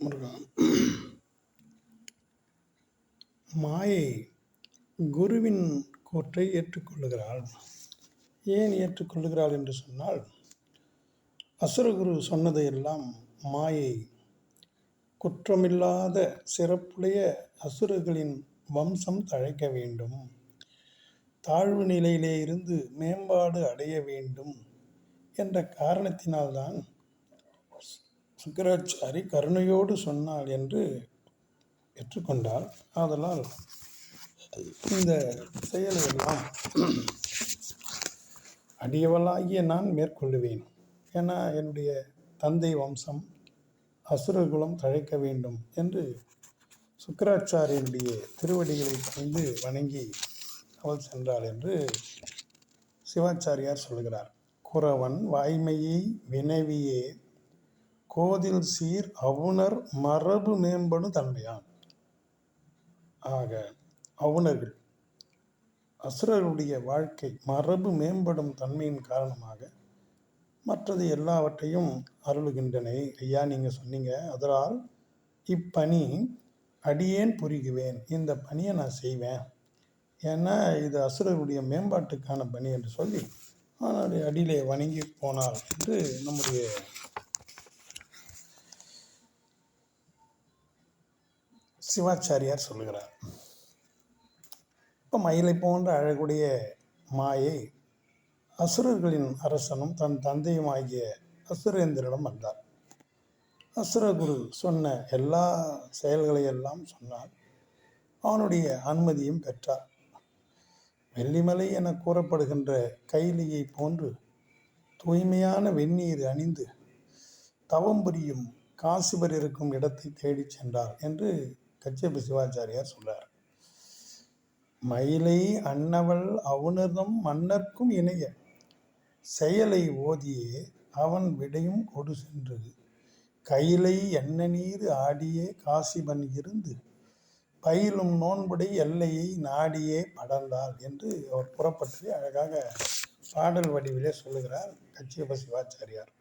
முருகா. மாயை குருவின் கூற்றை ஏற்றுக்கொள்ளுகிறாள். ஏன் ஏற்றுக்கொள்ளுகிறாள் என்று சொன்னால் அசுரகுரு சொன்னதையெல்லாம் மாயை குற்றமில்லாத சிறப்புடைய அசுரர்களின் வம்சம் தழைக்க வேண்டும். தாழ்வு நிலையிலே இருந்து மேம்பாடு அடைய வேண்டும் என்ற காரணத்தினால்தான் சுக்கராச்சாரி கருணையோடு சொன்னாள் என்று ஏற்றுக்கொண்டால் ஆதலால் இந்த செயலையெல்லாம் அடியவளாகிய நான் மேற்கொள்ளுவேன். ஏன்னா என்னுடைய தந்தை வம்சம் அசுரகுலம் தழைக்க வேண்டும் என்று சுக்கராச்சாரியனுடைய திருவடிகளை பணிந்து வணங்கி அவள் சென்றாள் என்று சிவாச்சாரியார் சொல்கிறார். குறவன் வாய்மையை வினவியே கோதில் சீர் அவுணர் மரபு மேம்படும் தன்மையான் ஆக அவுணர்கள் அசுரருடைய வாழ்க்கை மரபு மேம்படும் தன்மையின் காரணமாக மற்றது எல்லாவற்றையும் அருளுகின்றன. ஐயா நீங்கள் சொன்னீங்க. அதனால் இப்பணி அடியேன் புரிகுவேன் இந்த பணியை நான் செய்வேன். ஏன்னா இது அசுரருடைய மேம்பாட்டுக்கான பணி என்று சொல்லி ஆனால் அடியிலே வணங்கி போனார் என்று நம்முடைய சிவாச்சாரியார் சொல்லுகிறார். இப்போ மயிலை போன்ற அழகுடைய மாயை அசுரர்களின் அரசனும் தன் தந்தையும் ஆகிய அசுரேந்திரிடம் வந்தார். அசுரகுரு சொன்ன எல்லா செயல்களையெல்லாம் சொன்னார் அவனுடைய அனுமதியும் பெற்றார். வெள்ளிமலை என கூறப்படுகின்ற கைலியை போன்று தூய்மையான வெந்நீர் அணிந்து தவம் புரியும் காசிபர் இருக்கும் இடத்தை தேடிச் சென்றார் என்று கச்சேப சிவாச்சாரியார் சொல்றார். மயிலை அன்னவள் அவுணர்தம் மன்னர்க்கும் இணைய. செயலை ஓதியே அவன் விடையும் கொடு சென்று கையிலை எண்ண நீர் ஆடியே காசிபன் இருந்து. பயிலும் நோன்புடை எல்லையை நாடியே படர்ந்தாள் என்று அவர் புறப்பற்றி அழகாக பாடல் வடிவிலே சொல்லுகிறார் கச்சியப்ப சிவாச்சாரியார்.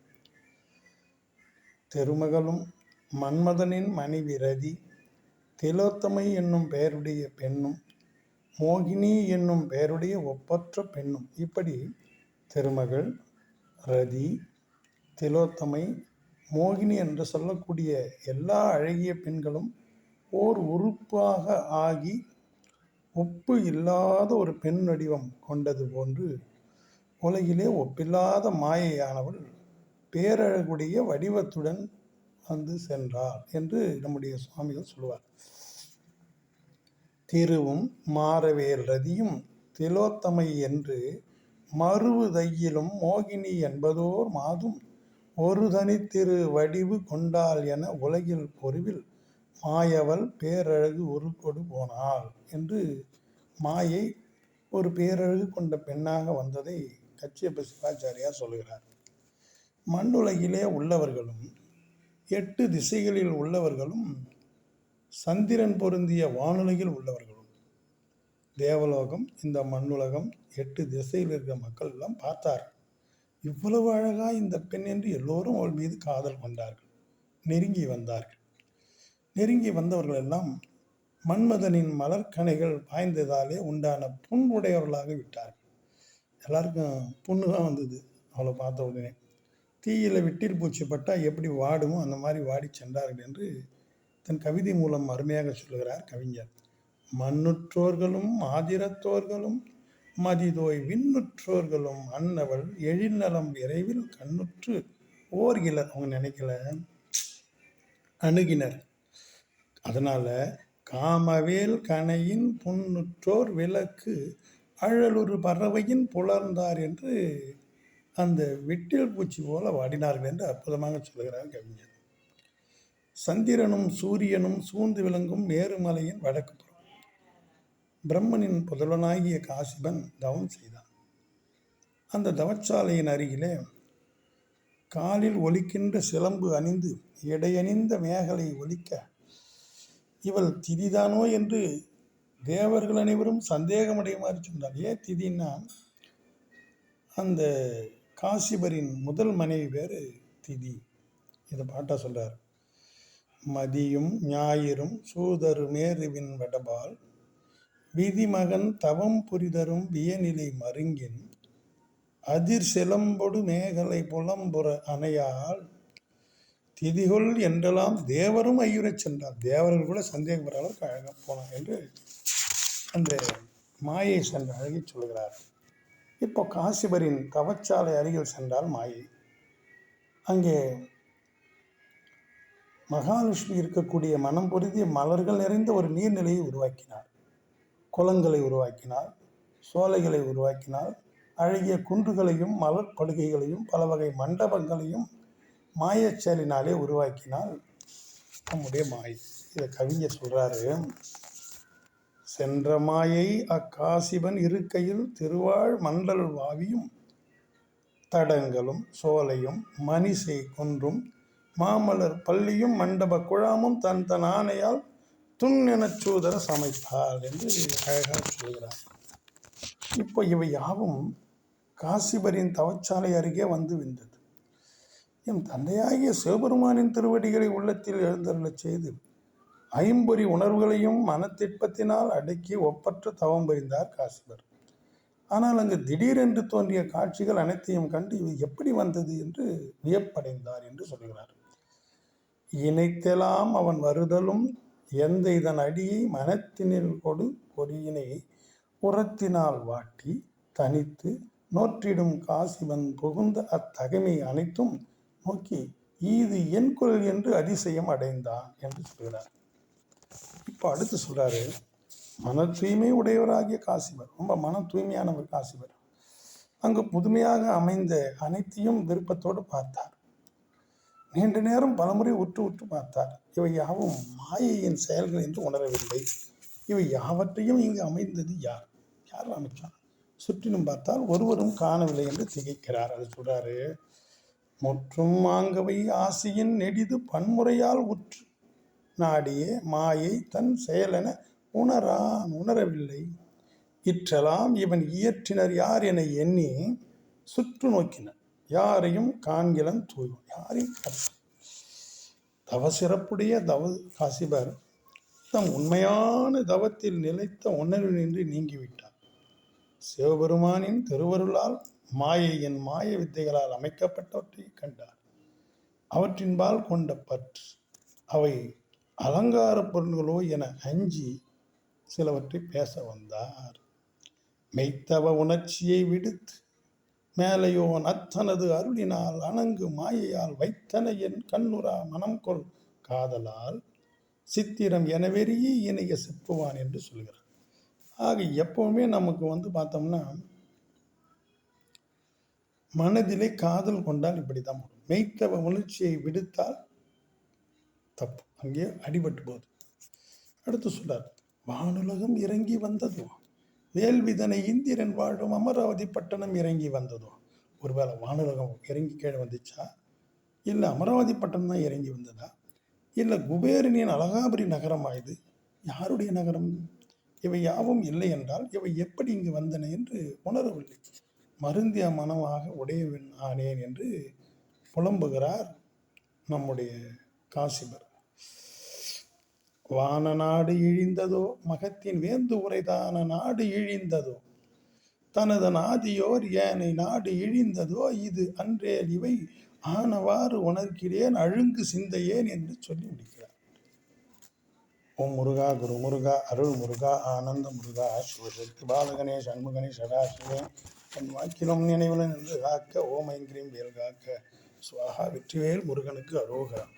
திருமகளும் மன்மதனின் மனைவி ரதி திலோத்தமை என்னும் பெயருடைய பெண்ணும் மோகினி என்னும் பெயருடைய ஒப்பற்ற பெண்ணும். இப்படி திருமகள் ரதி திலோத்தமை மோகினி என்று சொல்லக்கூடிய எல்லா அழகிய பெண்களும் ஓர் உறுப்பாக ஆகி ஒப்பு இல்லாத ஒரு பெண் வடிவம் கொண்டது போன்று உலகிலே ஒப்பில்லாத மாயையானவள் பேரழகுடைய வடிவத்துடன் வந்து சென்றார் என்று நம்முடைய சுவாமிகள் சொல்லுவார். திருவும் மாறவேல் ரதியும் திலோத்தமை என்று மறுவுதையிலும் மோகினி என்பதோர் மாதும் ஒரு தனித்திரு வடிவு கொண்டாள் என உலகில் பொருவில் மாயவள் பேரழகு ஒரு கொடு போனாள் என்று மாயை ஒரு பேரழகு கொண்ட பெண்ணாக வந்ததை கச்சியப்ப சிவாச்சாரியார் சொல்கிறார் மண்ணுலகிலே உள்ளவர்களும் எட்டு திசைகளில் உள்ளவர்களும் சந்திரன் பொருந்திய வானுலகில் உள்ளவர்களும். தேவலோகம் இந்த மண்ணுலகம் எட்டு திசையில் இருக்கிற மக்கள் எல்லாம் பார்த்தார். இவ்வளவு அழகா இந்த பெண் என்று எல்லோரும் அவள் மீது காதல் கொண்டார்கள். நெருங்கி வந்தார்கள். நெருங்கி வந்தவர்கள் எல்லாம் மன்மதனின் மலர்கனைகள் பாய்ந்ததாலே உண்டான புண் உடையவர்களாக விட்டார்கள். எல்லாருக்கும் புண்ணு தான் வந்தது. அவளை பார்த்த உடனே. தீயில விட்டில் பூச்சி பட்டால் எப்படி வாடுமோ அந்த மாதிரி வாடி சென்றார்கள் என்று தன் கவிதை மூலம் அருமையாக சொல்லுகிறார் கவிஞர். மண்ணுற்றோர்களும் ஆதிரத்தோர்களும் மதிதோய் விண்ணுற்றோர்களும் அன்னவள் எழில்நலம் விரைவில் கண்ணுற்று ஓர் இலர் அவங்க நினைக்கல அணுகினர். அதனால் காமவேல் கனையின் புண்ணுற்றோர் விளக்கு அழலுறு பறவையின் புலர்ந்தார் என்று அந்த விட்டில் பூச்சி போல வாடினார்கள் என்று அற்புதமாக சொல்கிறார் கவிஞர். சந்திரனும் சூரியனும் சூழ்ந்து விளங்கும் மேருமலையின் வடக்கு புறம். பிரம்மனின் புதல்வனாகிய காசிபன் தவம் செய்தான். அந்த தவச்சாலையின் அருகிலே காலில் ஒலிக்கின்ற சிலம்பு அணிந்து இடையணிந்த மேகலை ஒலிக்க இவள் திதிதானோ? என்று தேவர்கள் அனைவரும் சந்தேகமடையுமாறு சொன்னார் ஏன் திதின்னா? அந்த காசிபரின் முதல் மனைவி பேர் திதி. இதை பாட்டா சொல்கிறார் மதியும் ஞாயிறும் சூதரு மேருவின் வடபால் விதிமகன் தவம் புரிதரும் வியநிலை மருங்கின் அதிர் சிலம்பொடு மேகலை புலம்புற அணையால் திதிகொள் என்றெல்லாம் தேவரும் ஐயுறச் சென்றார். தேவர்கள் கூட சந்தேகப்படுற அளவுக்கு அழகாக போனார் என்று அந்த மாயை சென்ற அழகை சொல்கிறார் இப்போ காசிபரின் தவச்சாலை அருகில் சென்றால் மாயை. அங்கே மகாலட்சுமி இருக்கக்கூடிய மனம் பொருந்திய மலர்கள் நிறைந்த ஒரு நீர்நிலையை உருவாக்கினார். குளங்களை உருவாக்கினார் சோலைகளை உருவாக்கினார் அழகிய குன்றுகளையும் மலர் படுகைகளையும் பல வகை மண்டபங்களையும் மாயச்சேலினாலே உருவாக்கினால் நம்முடைய மாயை. இதை கவிஞர் சொல்கிறாரு சென்ற மாயை அக்காசிபன் இருக்கையில் திருவாழ் மண்டல் வாவியும் தடங்களும் சோலையும் மணிசை குன்றும். மாமலர் பள்ளியும் மண்டப குழாமும் தன் தன் ஆணையால் துன் எனச் சூதர சமைத்தார் என்று அழகாக சொல்கிறார். இப்போ இவை யாவும் காசிபரின் தவச்சாலை அருகே வந்து விந்தது என் தந்தையாகிய சிவபெருமானின் திருவடிகளை உள்ளத்தில் எழுந்தருளச் செய்து ஐம்பொறி உணர்வுகளையும் மனத்திற்பத்தினால் அடக்கி ஒப்பற்ற தவம் புரிந்தார் காசிபர் ஆனால் அங்கு திடீரென்று தோன்றிய காட்சிகள் அனைத்தையும் கண்டு இது எப்படி வந்தது என்று வியப்படைந்தார் என்று சொல்கிறார். இணைத்தெல்லாம் அவன் வருதலும் எந்த இதன் அடியை மனத்தினில் கொடு பொறியினை உரத்தினால் வாட்டி தனித்து நோற்றிடும் காசிவன் புகுந்த அத்தகைமை அனைத்தும் நோக்கி இது என் குரல் என்று அதிசயம் அடைந்தான் என்று சொல்கிறார். இப்போ அடுத்து சொல்கிறாரு மன தூய்மை உடையவராகிய காசிவர் ரொம்ப மன தூய்மையானவர் காசிவர் அங்கு புதுமையாக அமைந்த அனைத்தையும் விருப்பத்தோடு பார்த்தார். நீண்ட நேரம் பலமுறை உற்று உற்று பார்த்தார். இவை யாவும் மாயையின் செயல்கள் என்று உணரவில்லை. இவை யாவற்றையும் இங்கு அமைந்தது யார்? யார் அமைச்சார் சுற்றிலும் பார்த்தால் ஒருவரும் காணவில்லை என்று திகைக்கிறார். அது சொல்றாரு முற்றும் ஆங்கவை ஆசையின் நெடிது பன்முறையால் உற்று நாடியே மாயை தன் செயலென உணரான் உணரவில்லை. இற்றெல்லாம் இவன் இயற்றினர் யார் என எண்ணி சுற்று நோக்கினர். யாரையும் காண்கிலன் தூய்வன். யாரையும் தவசிறப்புடைய தவ சிறப்புடைய தவ காசிபர் தம் உண்மையான தவத்தில் நிலைத்த உணர்வு நின்று நீங்கிவிட்டார். சிவபெருமானின் திருவருளால் மாயையின் மாய வித்தைகளால் அமைக்கப்பட்டவற்றை கண்டார். அவற்றின்பால் கொண்ட பற்று அவை அலங்கார பொருள்களோ என அஞ்சி சிலவற்றை பேச வந்தார். மெய்த்தவ உணர்ச்சியை விடுத்து மேலையோ நத்தனது அருளினால் அணங்கு மாயையால் வைத்தன என் கண்ணுரா மனம் கொள் காதலால் சித்திரம் எனவெறியே இணைய செப்புவான் என்று சொல்கிறார். ஆக எப்பவுமே நமக்கு வந்து பார்த்தோம்னா மனதிலே காதல் கொண்டால் இப்படி தான் மெய்த்தவ உணர்ச்சியை விடுத்தால் தப்பு. அங்கே அடிபட்டு போகுது. அடுத்து சொல்றார் வானுலகம் இறங்கி வந்ததோ வேல்விதனை இந்திரன் வாழும் அமராவதி பட்டணம் இறங்கி வந்ததோ ஒருவேளை வானுலகம் இறங்கி கீழே வந்துச்சா? இல்லை அமராவதி பட்டணம் தான் இறங்கி வந்ததா? இல்லை குபேரனின் அழகாபுரி நகரம் ஆயுது யாருடைய நகரம்? இவை யாவும் இல்லை என்றால் இவை எப்படி இங்கு வந்தன என்று உணரவில்லை. மருந்திய மனமாக உடையவன் ஆனேன் என்று புலம்புகிறார் நம்முடைய காசிபர். வான நாடு இழிந்ததோ மகத்தின் வேந்து உரைதான நாடு இழிந்ததோ? தனது நாதியோர் ஏனை நாடு இழிந்ததோ? இது அன்றே இவை ஆனவாறு உணர்கிறேன் அழுங்கு சிந்தையேன் என்று சொல்லி முடிக்கிறார். ஓம் முருகா குரு முருகா அருள் முருகா ஆனந்த முருகா சிவசக்தி பாலகனே சண்முகனே சதாசிவே என் வாக்கிலும் நினைவுல நின்று காக்க ஓம் ஐங்கிரீம் வேல் காக்க. சுவாகா வெற்றிவேல் முருகனுக்கு அரோகரம்